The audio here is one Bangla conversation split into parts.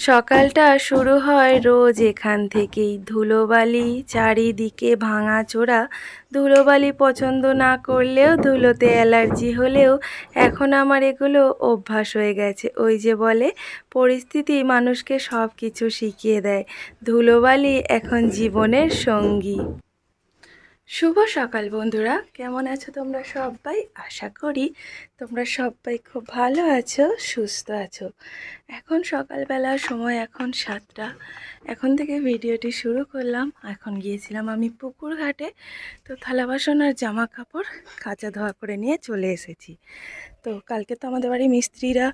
সকালটা শুরু হয় রোজ এখান থেকেই। ধুলোবালি চারিদিকে ভাঙাচোরা ধুলোবালি পছন্দ না করলেও, ধুলোতে অ্যালার্জি হলেও এখন আমার এগুলো অভ্যাস হয়ে গেছে। ওই যে বলে, পরিস্থিতি মানুষকে সব কিছু শিখিয়ে দেয়। ধুলোবালি এখন জীবনের সঙ্গী। শুভ সকাল বন্ধুরা। কেমন আছো তোমরা সবাই? আশা করি তোমরা সবাই খুব ভালো আছো, সুস্থ আছো। এখন সকালবেলা সময় এখন সাতটা। এখন থেকে ভিডিওটি শুরু করলাম। এখন গিয়েছিলাম আমি পুকুর ঘাটে। তো থালা বাসন আর জামা কাপড় কাঁচা ধোয়া করে নিয়ে চলে এসেছি। তো কালকে তো আমাদের বাড়ি মিস্ত্রিরা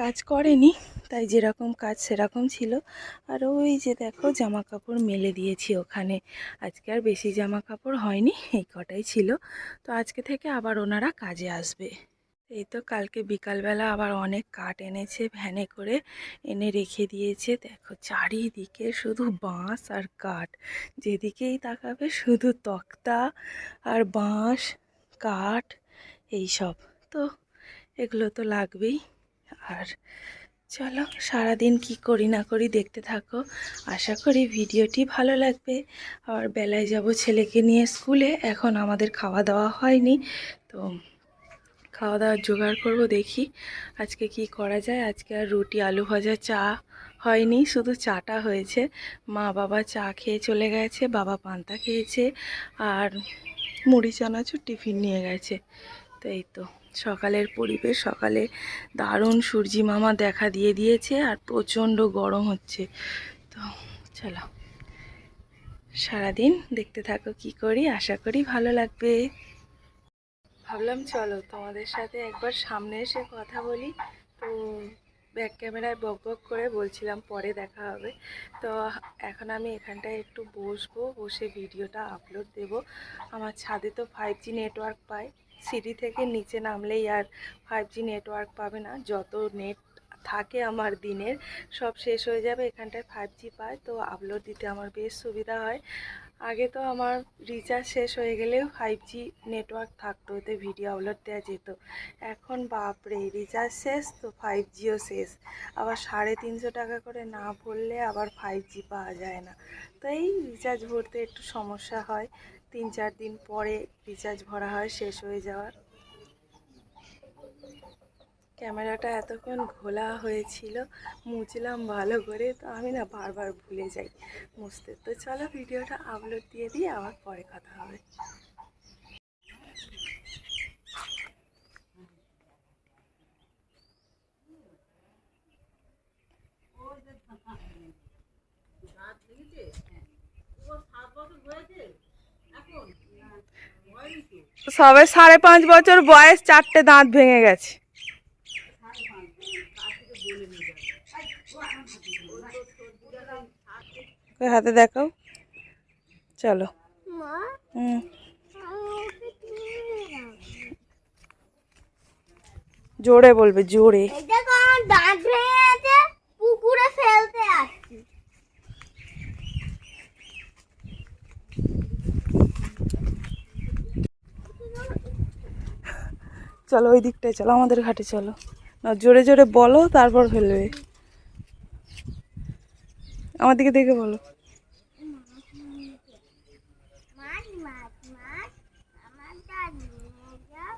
কাজ করেনি, তাই যেরকম কাজ সেরকম ছিল। আর ওই যে দেখো জামা কাপড় মেলে দিয়েছি ওখানে। আজকে আর বেশি জামা কাপড় হয়নি, এই কটাই ছিল। তো আজকে থেকে আবার ওনারা কাজে আসবে। এই তো কালকে বিকালবেলা আবার অনেক কাঠ এনেছে, ভ্যানে করে এনে রেখে দিয়েছে। দেখো চারিদিকে শুধু বাঁশ আর কাঠ, যেদিকেই তাকাবে শুধু তক্তা আর বাঁশ, কাঠ এই সব তো এগুলো তো লাগবেই। আর চলো সারাদিন কি করি না করি দেখতে থাকো। আশা করি ভিডিওটি ভালো লাগবে। আর বেলায় যাব ছেলেকে নিয়ে স্কুলে, এখন আমাদের খাওয়া দাওয়া হয়নি। তো খাওয়া দাওয়ার জোগাড় করব, দেখি আজকে কি করা যায়। আজকে আর রুটি, আলু ভাজা, চা হয়নি, শুধু চাটা হয়েছে। মা বাবা চা খেয়ে চলে গেছে, বাবা পান্তা খেয়েছে আর মুড়ি চানাচুর টিফিন নিয়ে গেছে। তো এই তো, সকালের পরিবেশ, সকালে দারুণ সূর্যি মামা দেখা দিয়ে দিয়েছে আর প্রচণ্ড গরম হচ্ছে। তো চলো, সারাদিন দেখতে থাকো, কি করি, আশা করি ভালো লাগবে। ভাবলাম, চলো তোমাদের সাথে একবার সামনে এসে কথা বলি। তো ব্যাক ক্যামেরায় বক বক করে বলছিলাম, পরে দেখা হবে। তো এখন আমি এখানটায় একটু বসবো, বসে ভিডিওটা আপলোড দেব। আমার ছাদে তো ফাইভ জি নেটওয়ার্ক পাই সিঁড়ি থেকে নিচে নামলেই আর ফাইভ জি নেটওয়ার্ক পাবে না। যত নেট থাকে আমার দিনের, সব শেষ হয়ে যাবে। এখানটায় ফাইভ জি পায়, তো আপলোড দিতে আমার বেশ সুবিধা হয়। আগে তো আমার রিচার্জ শেষ হয়ে গেলেও ফাইভ জি নেটওয়ার্ক থাকতো, ওতে ভিডিও আপলোড দেওয়া যেত। এখন বাপরে রিচার্জ শেষ তো ফাইভ জিও শেষ। আবার সাড়ে তিনশো টাকা করে না ভরলে আবার ফাইভ জি পাওয়া যায় না। তো এই রিচার্জ ভরতে একটু সমস্যা হয়। তিন চার দিন পরে রিচার্জ ভরা হয়, শেষ হয়ে যাওয়ার। ক্যামেরাটা এতক্ষণ ঘোলা হয়েছিল, মুছলাম ভালো করে, তো আমি না বারবার ভুলে যাই। মুছতে। তো চলো ভিডিওটা আপলোড দিয়ে দিই, আবার পরে কথা হবে। সবে সাড়ে পাঁচ বছর বয়স, চারটে দাঁত ভেঙে গেছে। ওই হাতে দেখাও। চলো। জোরে বলবে জোরে। পুকুরে ফেলতে আসছি। চলো ওই দিকটায় চলো আমাদের ঘাটে চলো। না জোরে জোরে বলো তারপর ফেলবে। আমার দিকে দেখে বলো মাছ মাছ মাছ আমার দাঁত নিয়ে যাও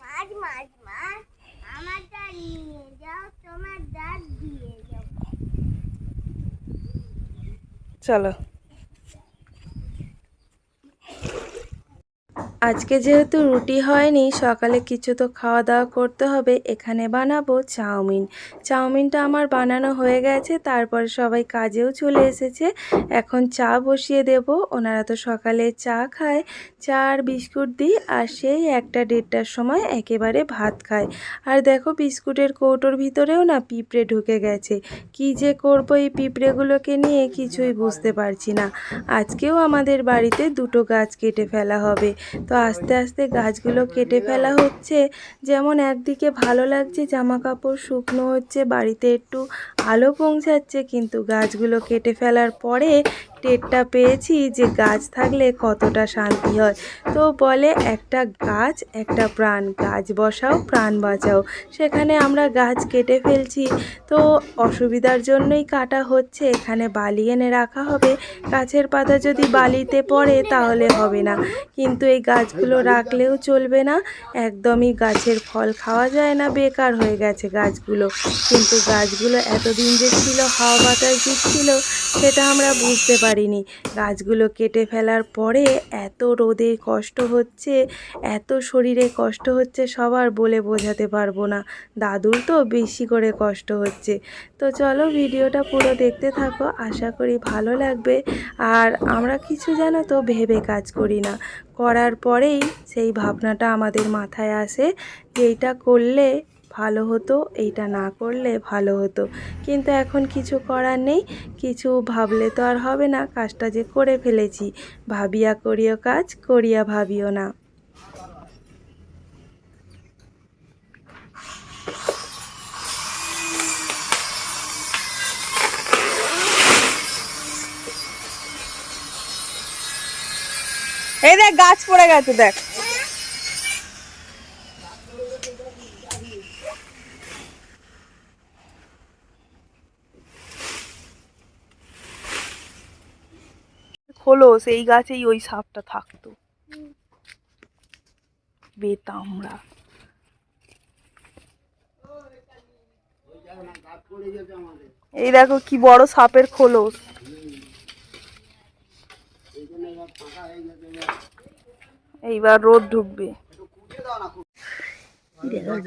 মাছ মাছ মাছ আমার দাঁত নিয়ে যাও তোমার দাঁত দিয়ে যাও চলো আজকে যেহেতু রুটি হয়নি, সকালে কিছু তো খাওয়া দাওয়া করতে হবে। এখানে বানাবো চাউমিন। চাউমিনটা আমার বানানো হয়ে গেছে, তারপর সবাই কাজেও চলে এসেছে। এখন চা বসিয়ে দেব। ওনারা তো সকালে চা খায়। চা আর বিস্কুট দিই, আর সেই একটা দেড়টার সময় একেবারে ভাত খায়। আর দেখো বিস্কুটের কৌটোর ভিতরেও না পিঁপড়ে ঢুকে গেছে। কি যে করব এই পিঁপড়েগুলোকে নিয়ে কিছুই বুঝতে পারছি না। আজকেও আমাদের বাড়িতে দুটো গাছ কেটে ফেলা হবে। তো আস্তে আস্তে গাছগুলো কেটে ফেলা হচ্ছে। যেমন একদিকে ভালো লাগছে জামা কাপড় শুকনো হচ্ছে, বাড়িতে একটু আলো পৌঁছাচ্ছে, কিন্তু গাছগুলো কেটে ফেলার পরে টেরটা পেয়েছি যে গাছ থাকলে কতটা শান্তি হয়। তো বলে, একটা গাছ, একটা প্রাণ, গাছ বসাও, প্রাণ বাঁচাও। সেখানে আমরা গাছ কেটে ফেলছি। তো অসুবিধার জন্যই কাটা হচ্ছে। এখানে বালি এনে রাখা হবে। গাছের পাতা যদি বালিতে পড়ে তাহলে হবে না। কিন্তু এই গাছগুলো রাখলেও চলবে না। একদমই গাছের ফল খাওয়া যায় না। বেকার হয়ে গেছে গাছগুলো। কিন্তু গাছগুলো এতদিন যে ছিল, হাওয়া বাতাস দিচ্ছিল, সেটা আমরা বুঝতে পারিনি। গাছগুলো কেটে ফেলার পরে এত রোদে কষ্ট হচ্ছে, এত শরীরে কষ্ট হচ্ছে সবার বলে বোঝাতে পারব না। দাদুর তো বেশি করে কষ্ট হচ্ছে। তো চলো ভিডিওটা পুরো দেখতে থাকো, আশা করি ভালো লাগবে। আর আমরা কিছু জানো তো ভেবে কাজ করি না। করার পরেই সেই ভাবনাটা আমাদের মাথায় আসে, যে এইটা করলে ভালো হতো, এইটা না করলে ভালো হতো। কিন্তু এখন কিছু করার নেই, কিছু ভাবলে তো আর হবে না, কাজটা যে করে ফেলেছি। ভাবিয়া করিও কাজ, করিয়া ভাবিও না। এই দেখ, গাছ পড়ে গেছে, দেখ খোলো সেই গাছেই ওই সাপটা থাকতো। বেতামরা। এই দেখো কি বড় সাপের খোলস। এইবার রোদ ঢুকবে।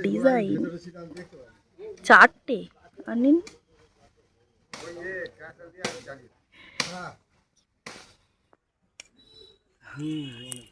ডিজাইন। চারটে। 嗯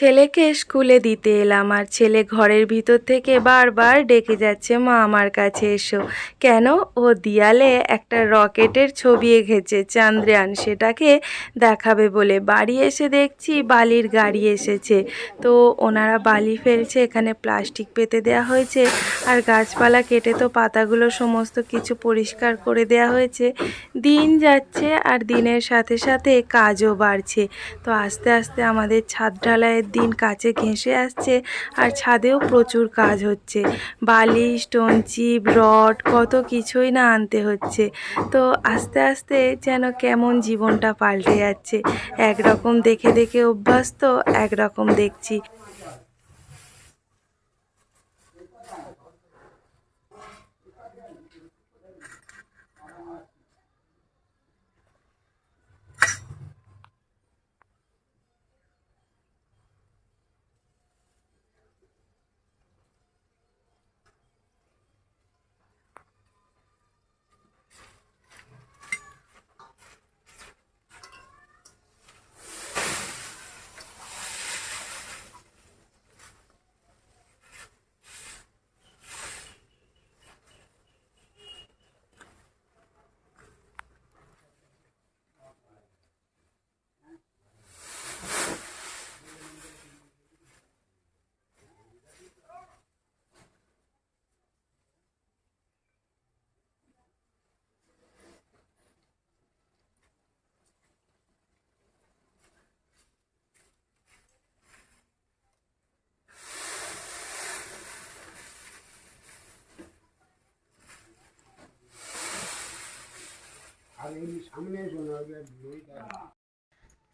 ছেলেকে স্কুলে দিতে এলাম আর ছেলে ঘরের ভিতর থেকে বারবার ডেকে যাচ্ছে, মা, আমার কাছে এসো। কেন? ও দিয়ালে একটা রকেটের ছবি এঁকেছে, চান্দ্রয়ান সেটাকে দেখাবে বলে। বাড়ি এসে দেখছি বালির গাড়ি এসেছে। তো ওনারা বালি ফেলছে, এখানে প্লাস্টিক পেতে দেওয়া হয়েছে আর গাছপালা কেটে তো পাতাগুলো সমস্ত কিছু পরিষ্কার করে দেওয়া হয়েছে। দিন যাচ্ছে আর দিনের সাথে সাথে কাজও বাড়ছে। তো আস্তে আস্তে আমাদের ছাদ ঢালাইয়ের দিন কাছে ঘেঁষে আসছে আর ছাদেও প্রচুর কাজ হচ্ছে। বালিশ স্টোন চিপ রড, কত কিছুই না আনতে হচ্ছে। তো আস্তে আস্তে যেন কেমন জীবনটা পাল্টে যাচ্ছে। একরকম দেখে দেখে অভ্যাস তো একরকম দেখছি।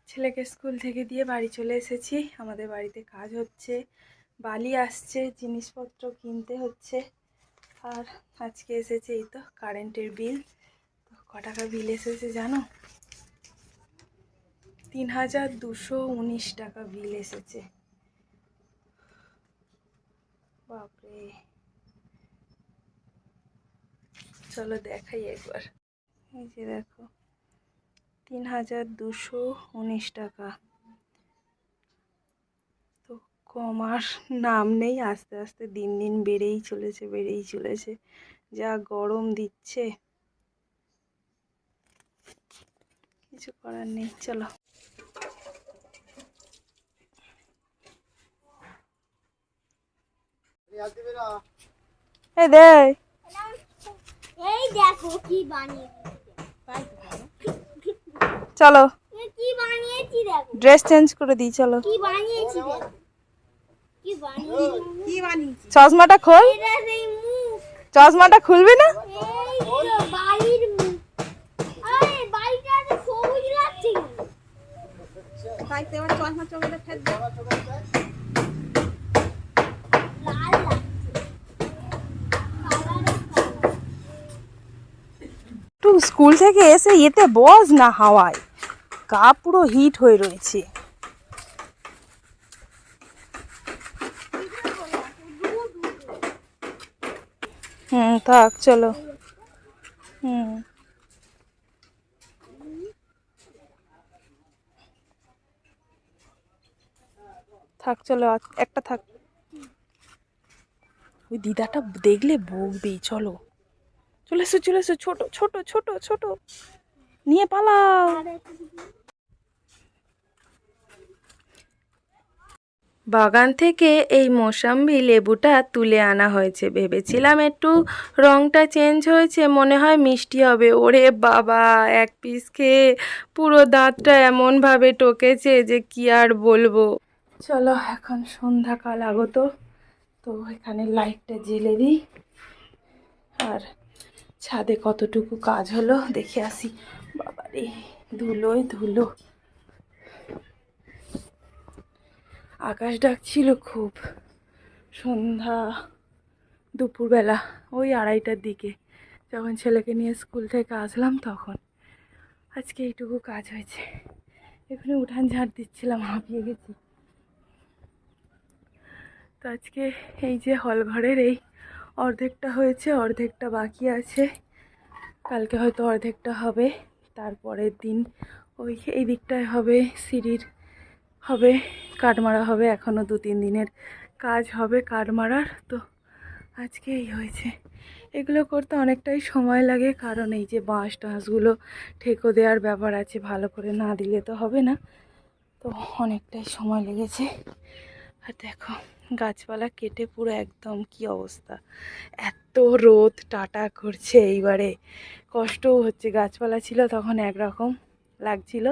ছেলেকে স্কুল থেকে দিয়ে বাড়ি চলে এসেছি। আমাদের বাড়িতে কাজ হচ্ছে, বালি আসছে, জিনিসপত্র কিনতে হচ্ছে। আর আজকে এসেছে এই তো কারেন্টের বিল। তো ক টাকা বিল এসেছে জানো? তিন হাজার দুশো উনিশ টাকা বিল এসেছে। বাপরে। চলো দেখাই একবার। এই যে দেখো, তিন হাজার দুশো উনিশ টাকা। তো কমার নাম নেই, আস্তে আস্তে দিন দিন বেড়েই চলেছে বেড়েই চলেছে। যা গরম দিচ্ছে, কিছু করার নেই, চলো। এই এই দেখো কি বানিয়ে চলো। কি বানিয়েছি দেখো? ড্রেস চেঞ্জ করে দিই চলো। কি বানিয়েছি দেখো? কি বানিয়েছি? কি বানিয়েছি? চশমাটা খোল। এটা সেই মুখ। চশমাটা খুলবি না? এই তো বাড়ির মুখ। আরে বাড়িটা তো সবুজ লাগছে। লাল লাগছে। কালারের কালার একটু স্কুল থেকে এসে এতে বস না হাওয়ায়। গা পুরো হিট হয়ে রয়েছে। হুম, থাক, চলো। হুম। থাক, চলো একটা থাক। ওই দিদাটা দেখলে বকবেই, চলো। চলে এসো চলে এসো, ছোটো ছোটো ছোটো, ছোট। নিয়ে পালাও। বাগান থেকে এই মোসাম্বি লেবুটা তুলে আনা হয়েছে, ভেবেছিলাম একটু রংটা চেঞ্জ হয়েছে, মনে হয় মিষ্টি হবে। ওরে বাবা, এক পিস খেয়ে পুরো দাঁতটা এমনভাবে টকেছে যে কি আর বলব। চলো, এখন সন্ধ্যাকাল আগত, তো এখানে লাইটটা জ্বেলে দিই। আর ছাদে কতটুকু কাজ হলো, দেখে আসি। বাবারে, ধুলোয় ধুলো। আকাশ ডাকছিল খুব। সন্ধ্যা দুপুরবেলা, ওই আড়াইটার দিকে। যখন ছেলেকে নিয়ে স্কুল থেকে আসলাম তখন। আজকে এইটুকু কাজ হয়েছে। এখানে উঠান ঝাড় দিচ্ছিলাম, হাঁপিয়ে গেছি। তো আজকে এই যে হল ঘরের এই অর্ধেকটা হয়েছে, অর্ধেকটা বাকি আছে। কালকে হয়তো অর্ধেকটা হবে। তারপরের দিন ওই এই দিকটায় হবে, সিঁড়ির হবে কাঠ মারা হবে এখনও দু তিন দিনের কাজ হবে কাঠ মারার তো আজকে এই হয়েছে। এগুলো করতে অনেকটাই সময় লাগে, কারণ এই যে বাঁশ টাঁশগুলো ঠেকো দেওয়ার ব্যাপার আছে, ভালো করে না দিলে তো হবে না। তো অনেকটাই সময় লেগেছে। আর দেখো গাছপালা কেটে পুরো একদম কি অবস্থা? এত রোদ, টাটা করছে এইবারে। কষ্টও হচ্ছে, গাছপালা ছিল তখন একরকম লাগছিল।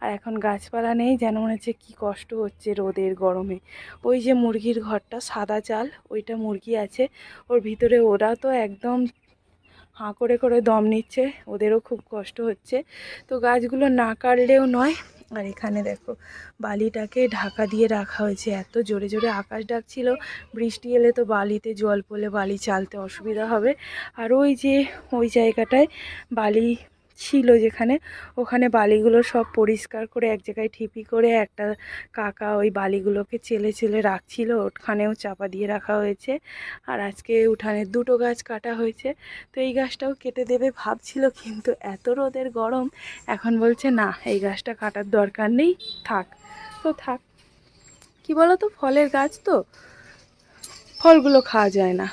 আর এখন গাছপালা নেই, যেন মনে হচ্ছে কী কষ্ট হচ্ছে রোদের গরমে। ওই যে মুরগির ঘরটা, সাদা চাল, ওইটা মুরগি আছে। ওর ভিতরে ওরা তো একদম হাঁ করে করে দম নিচ্ছে, ওদেরও খুব কষ্ট হচ্ছে। তো গাছগুলো না কাটলেও নয় আর এখানে দেখো, বালিটাকে ঢাকা দিয়ে রাখা হয়েছে। এত জোরে জোরে আকাশ ডাকছিল, বৃষ্টি এলে তো বালিতে জল পড়লে বালি চালতে অসুবিধা হবে। আর ওই যে, ওই জায়গাটায় বালি ছিল যেখানে, ওখানে বালিগুলো সব পরিষ্কার করে এক জায়গায় ঠিপি করে একটা কাকা ওই বালিগুলোকে চেলে চেলে রাখছিল, ওখানেও চাপা দিয়ে রাখা হয়েছে। আর আজকে উঠানের দুটো গাছ কাটা হয়েছে। তো এই গাছটাও কেটে দেবে ভাবছিল, কিন্তু এত রোদের গরম, এখন বলছে, না, এই গাছটা কাটার দরকার নেই, থাক। তো থাক। কি বলো তো ফলের গাছ তো, ফলগুলো খাওয়া যায় না।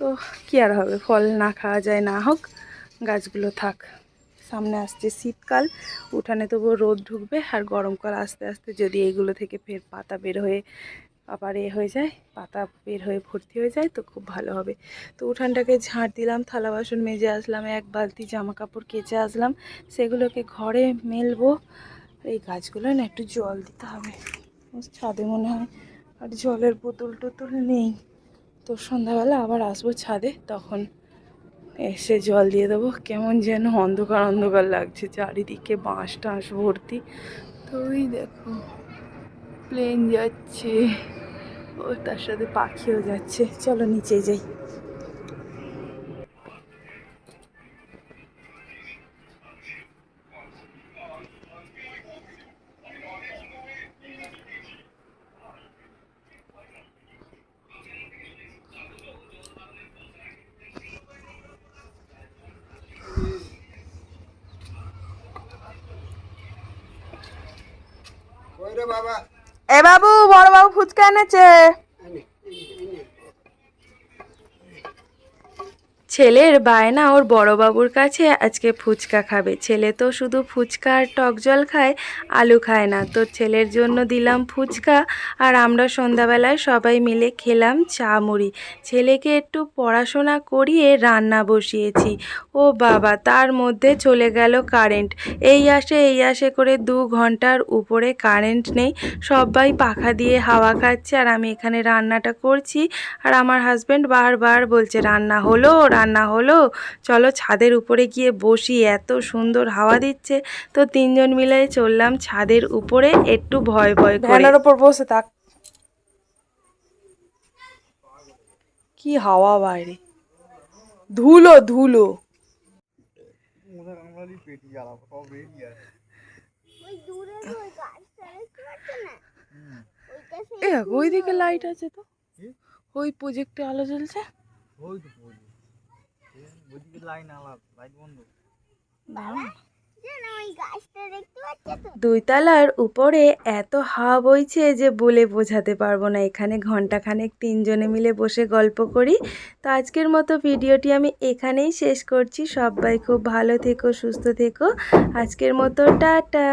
তো কি আর হবে, ফল না খাওয়া যায়, না হোক। গাছগুলো থাক। সামনে আসছে শীতকাল, উঠানে তবু রোদ ঢুকবে আর গরমকাল আস্তে আস্তে যদি এইগুলো থেকে ফের পাতা বের হয়ে আবার এ হয়ে যায়, পাতা বের হয়ে ভর্তি হয়ে যায়, তো খুব ভালো হবে। তো উঠানটাকে ঝাঁট দিলাম, থালা বাসন মেজে আসলাম, এক বালতি জামা কাপড় কেচে আসলাম, সেগুলোকে ঘরে মেলবো। এই গাছগুলো না একটু জল দিতে হবে। ছাদে মনে হয় আর জলের বোতল টোতল নেই। তো সন্ধ্যাবেলা আবার আসব ছাদে, তখন এসে জল দিয়ে দেবো। কেমন যেন অন্ধকার অন্ধকার লাগছে। চারিদিকে বাঁশ টাঁশ ভর্তি। তো ওই দেখো প্লেন যাচ্ছে। ও তার সাথে পাখিও যাচ্ছে। চলো নিচে যাই। এ বাবু। বড় বাবু ফুচকা এনেছে। ছেলের বায়না ওর বড়বাবুর কাছে আজকে ফুচকা খাবে। ছেলে তো শুধু ফুচকা আর টক জল খায়, আলু খায় না। তো ছেলের জন্য দিলাম ফুচকা আর আমরা সন্ধ্যাবেলায় সবাই মিলে খেলাম চা মুড়ি। ছেলেকে একটু পড়াশোনা করিয়ে রান্না বসিয়েছি। ও বাবা, তার মধ্যে চলে গেল কারেন্ট। এই আসে এই আসে করে দু ঘণ্টার উপরে কারেন্ট নেই। সবাই পাখা দিয়ে হাওয়া খাচ্ছে আর আমি এখানে রান্নাটা করছি। আর আমার হাজব্যান্ড বারবার বলছে, রান্না হলো, রান্না হলো চলো ছাদের উপরে গিয়ে বসি এত সুন্দর হাওয়া দিচ্ছে। তো তিনজন মিলে চললাম ছাদের উপরে একটু ভয় ভয় করে। ভ্যানের ওপর বসে থাক। কি হাওয়া বাইরে। ধুলো ধুলো। ওইদিকে লাইট আছে তো? ওই প্রজেক্টে আলো জ্বলছে? ওই তো ওই ওইদিকে লাইন আলাদা লাইট বন্ধ। দাঁড়ান জানো ওই গাছটা দেখতে পাচ্ছ তো? দুই তলার উপরে এত হাওয়া বইছে যে বলে বোঝাতে পারব না। এখানে ঘন্টাখানেক তিনজনে মিলে বসে গল্প করি। তো আজকের মতো ভিডিওটি আমি এখানেই শেষ করছি। সবাই খুব ভালো থেকো সুস্থ থেকো। আজকের মতো টাটা।